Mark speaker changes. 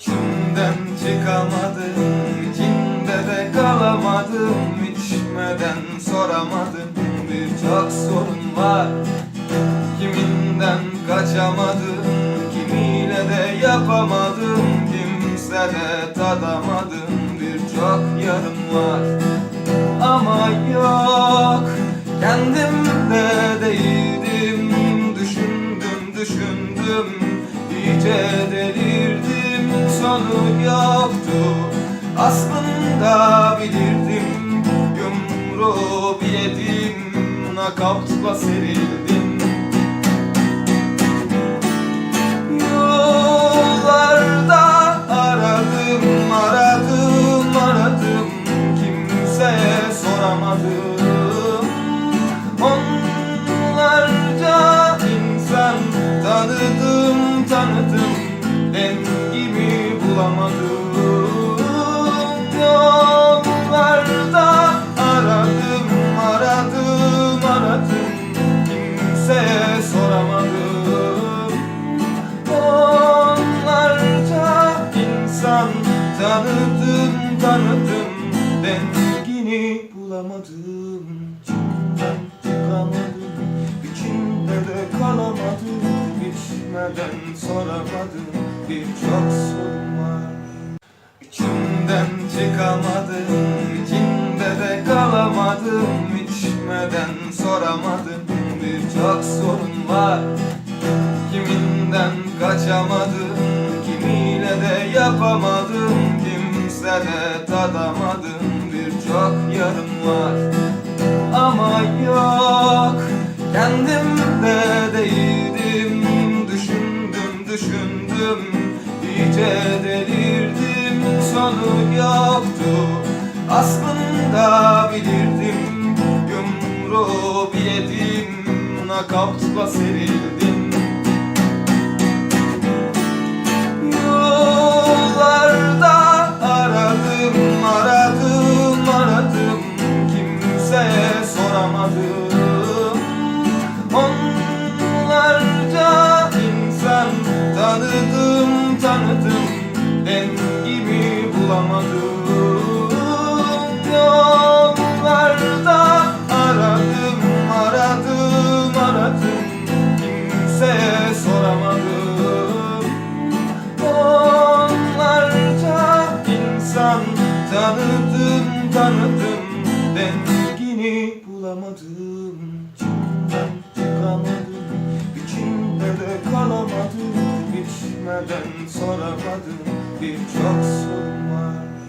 Speaker 1: İçimden çıkamadım, içinde de kalamadım. İçmeden soramadım, birçok sorun var. Kiminden kaçamadım, kimiyle de yapamadım. Kimse de tadamadım, birçok yarım var. Ama yok, kendimde değildim. Düşündüm, düşündüm, iyice delirdim Sonu yoktu, aslında bilirdim. Yumruğu biledim, nakavtla serildim. Yollarda aradım, aradım, aradım. Kimseye soramadım. Onlarca insan tanıdım, tanıdım. Dengimi bulamadım Yollarda aradım, aradım, aradım. Kimseye soramadım. Onlarca insan tanıdım tanıdım. Dengini bulamadım. İçimden çıkamadım. İçimde de kalamadım İçmeden soramadım Birçok sorun var İçimden çıkamadım içinde de kalamadım. İçmeden soramadım Birçok sorun var Kiminden kaçamadım Kimiyle de yapamadım. Kimse de tadamadım Birçok yarım var. Ama yok Kendimde değildim iyice delirdim Sonu yoktu. Aslında bilirdim Yumruğu biledim Nakavtla serildim tanıdım, tanıdım Dengimi bulamadım. Yollarda aradım, aradım, aradım. Kimseye soramadım. Onlarca insan tanıdım tanıdım. Dengini bulamadım. İçimden Bilmeden soramadım. Birçok sorun var.